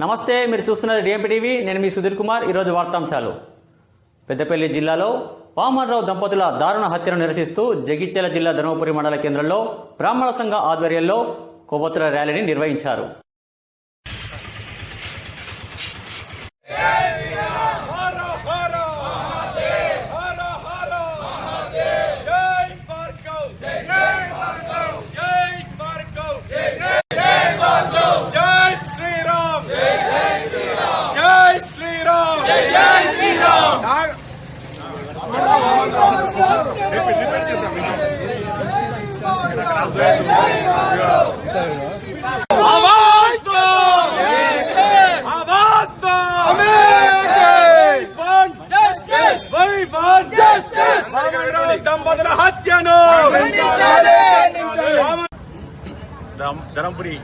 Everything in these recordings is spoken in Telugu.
నమస్తే మీరు చూస్తున్నది డిఎంపీ టీవీ. నేను మీ సుధీర్ కుమార్. ఈరోజు వార్తాంశాలు. పెద్దపల్లి జిల్లాలో వామన్రావు దంపతుల దారుణ హత్యను నిరసిస్తూ జగిత్యాల జిల్లా ధర్మపురి మండల కేంద్రంలో బ్రాహ్మణ సంఘ ఆధ్వర్యంలో కొవ్వొత్తుల ర్యాలీని నిర్వహించారు. ధర్మపురి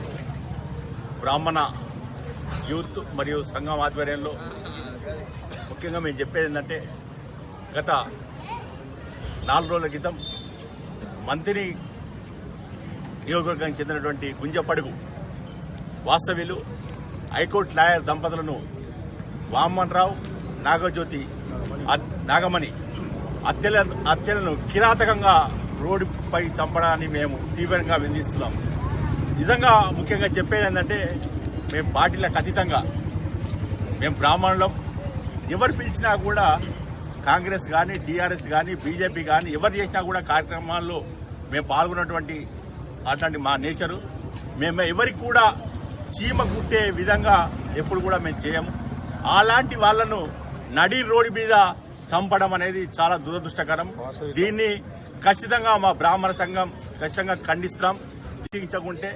బ్రాహ్మణ యూత్ మరియు సంఘం ఆధ్వర్యంలో ముఖ్యంగా మేము చెప్పేది ఏంటంటే గత నాలుగు రోజుల క్రితం మంత్రి నియోజకవర్గానికి చెందినటువంటి గుంజపడుగు వాస్తవ్యులు హైకోర్టు లాయర్ దంపతులను వామన్ రావు నాగజ్యోతి నాగమణి హత్యల హత్యలను కిరాతకంగా రోడ్డుపై చంపడాన్ని మేము తీవ్రంగా విధిస్తున్నాం నిజంగా ముఖ్యంగా చెప్పేది ఏంటంటే మేము పార్టీలకు అతీతంగా మేము బ్రాహ్మణులం. ఎవరు పిలిచినా కూడా కాంగ్రెస్ కానీ టీఆర్ఎస్ కానీ బీజేపీ కానీ ఎవరు చేసినా కూడా కార్యక్రమాల్లో మేము పాల్గొన్నటువంటి అట్లాంటి మా నేచరు. మేము ఎవరికి కూడా చీమ కుట్టే విధంగా ఎప్పుడు కూడా మేము చేయము. అలాంటి వాళ్ళను నడి రోడ్డు మీద చంపడం అనేది చాలా దురదృష్టకరం. దీన్ని ఖచ్చితంగా మా బ్రాహ్మణ సంఘం ఖచ్చితంగా ఖండిస్తాం దృష్టించకుంటే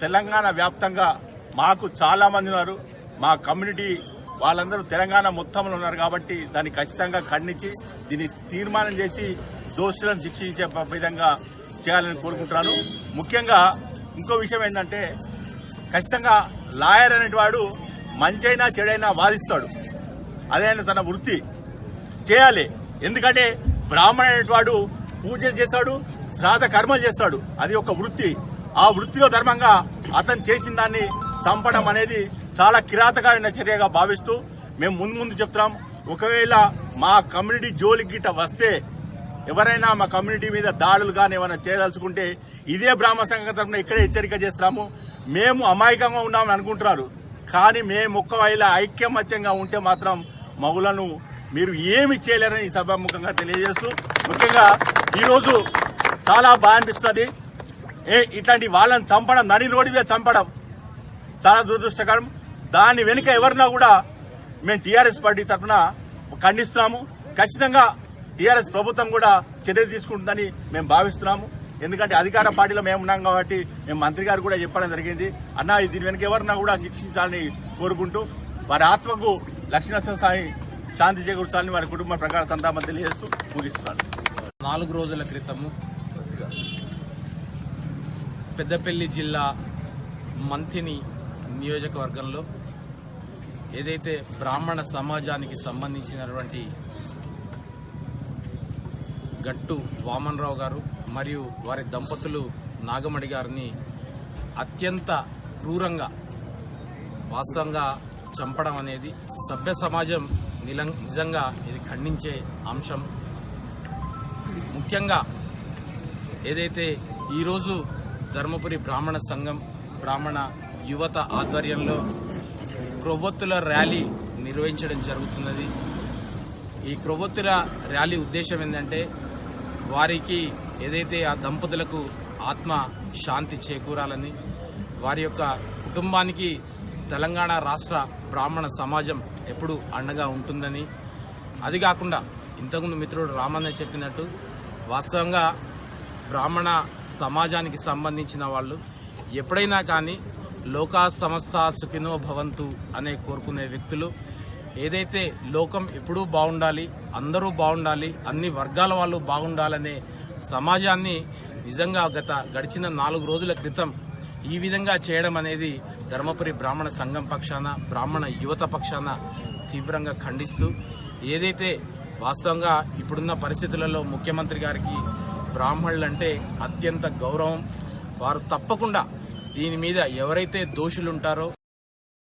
తెలంగాణ వ్యాప్తంగా మాకు చాలా మంది ఉన్నారు. మా కమ్యూనిటీ వాళ్ళందరూ తెలంగాణ మొత్తంలో ఉన్నారు కాబట్టి దాన్ని ఖచ్చితంగా ఖండించి దీన్ని తీర్మానం చేసి దోషులను శిక్షించే విధంగా చేయాలని కోరుకుంటున్నాను. ముఖ్యంగా ఇంకో విషయం ఏంటంటే ఖచ్చితంగా లాయర్ అనేటివాడు మంచైనా చెడైనా వాదిస్తాడు. అదే తన వృత్తి. చేయాలి. ఎందుకంటే బ్రాహ్మణ అనేటివాడు పూజ చేస్తాడు శ్రాద్ధ కర్మలు చేస్తాడు. అది ఒక వృత్తి. ఆ వృత్తిలో ధర్మంగా అతను చేసిన దాన్ని చంపడం అనేది చాలా కిరాతకమైన చర్యగా భావిస్తూ మేము ముందు ముందు చెప్తున్నాం. ఒకవేళ మా కమ్యూనిటీ జోలికి గిట్ట వస్తే ఎవరైనా మా కమ్యూనిటీ మీద దాడులు కానీ ఏమైనా చేయదలుచుకుంటే ఇదే బ్రాహ్మ సంఘ తరఫున ఇక్కడే హెచ్చరిక చేస్తున్నాము. మేము అమాయకంగా ఉన్నామని అనుకుంటున్నారు. కానీ మేము ఒక్కవేళ ఐక్యమత్యంగా ఉంటే మాత్రం మగులను మీరు ఏమి చేయలేరని సభాముఖంగా తెలియజేస్తూ ముఖ్యంగా ఈరోజు చాలా బాగా అనిపిస్తుంది ఏ ఇట్లాంటి వాళ్ళని చంపడం నడి రోడ్డు మీద చంపడం చాలా దురదృష్టకరం. దాని వెనుక ఎవరినా కూడా మేము టీఆర్ఎస్ పార్టీ తరఫున ఖండిస్తున్నాము. ఖచ్చితంగా టీఆర్ఎస్ ప్రభుత్వం కూడా చర్య తీసుకుంటుందని మేము భావిస్తున్నాము. ఎందుకంటే అధికార పార్టీలో మేము ఉన్నాం కాబట్టి మేము మంత్రి గారు కూడా చెప్పడం జరిగింది. అన్న దీని వెనుక ఎవరినా కూడా శిక్షించాలని కోరుకుంటూ వారి ఆత్మకు లక్ష్మీనరసింహ స్వామి శాంతి చేకూర్చాలని వారి కుటుంబ ప్రకార సంతాపం తెలియజేస్తూ ముగిస్తున్నాను నాలుగు రోజుల క్రితము పెద్దపల్లి జిల్లా మంతిని నియోజకవర్గంలో ఏదైతే బ్రాహ్మణ సమాజానికి సంబంధించినటువంటి గట్టు వామన్రావు గారు మరియు వారి దంపతులు నాగమణి గారిని అత్యంత క్రూరంగా వాస్తవంగా చంపడం అనేది సభ్య సమాజం నిలం- నిజంగా ఇది ఖండించే అంశం. ముఖ్యంగా ఏదైతే ఈరోజు ధర్మపురి బ్రాహ్మణ సంఘం బ్రాహ్మణ యువత ఆధ్వర్యంలో క్రొవ్వొత్తుల ర్యాలీ నిర్వహించడం జరుగుతున్నది. ఈ క్రొవ్వొత్తుల ర్యాలీ ఉద్దేశం ఏంటంటే వారికి ఏదైతే ఆ దంపతులకు ఆత్మ శాంతి చేకూరాలని వారి యొక్క కుటుంబానికి తెలంగాణ రాష్ట్ర బ్రాహ్మణ సమాజం ఎప్పుడు అండగా ఉంటుందని. అది కాకుండా ఇంతకుముందు మిత్రుడు రామన్న చెప్పినట్టు వాస్తవంగా బ్రాహ్మణ సమాజానికి సంబంధించిన వాళ్ళు ఎప్పుడైనా కానీ లోకా సంస్థ సుఖినో భవంతు అనే కోరుకునే వ్యక్తులు ఏదైతే లోకం ఎప్పుడూ బాగుండాలి అందరూ బాగుండాలి అన్ని వర్గాల వాళ్ళు బాగుండాలనే సమాజాన్ని నిజంగా గత గడిచిన నాలుగు రోజుల క్రితం ఈ విధంగా చేయడం అనేది ధర్మపురి బ్రాహ్మణ సంఘం పక్షాన బ్రాహ్మణ యువత పక్షాన తీవ్రంగా ఖండిస్తూ ఏదైతే వాస్తవంగా ఇప్పుడున్న పరిస్థితులలో ముఖ్యమంత్రి గారికి బ్రాహ్మణులంటే అత్యంత గౌరవం. వారు తప్పకుండా దీని మీద ఎవరైతే దోషులుంటారో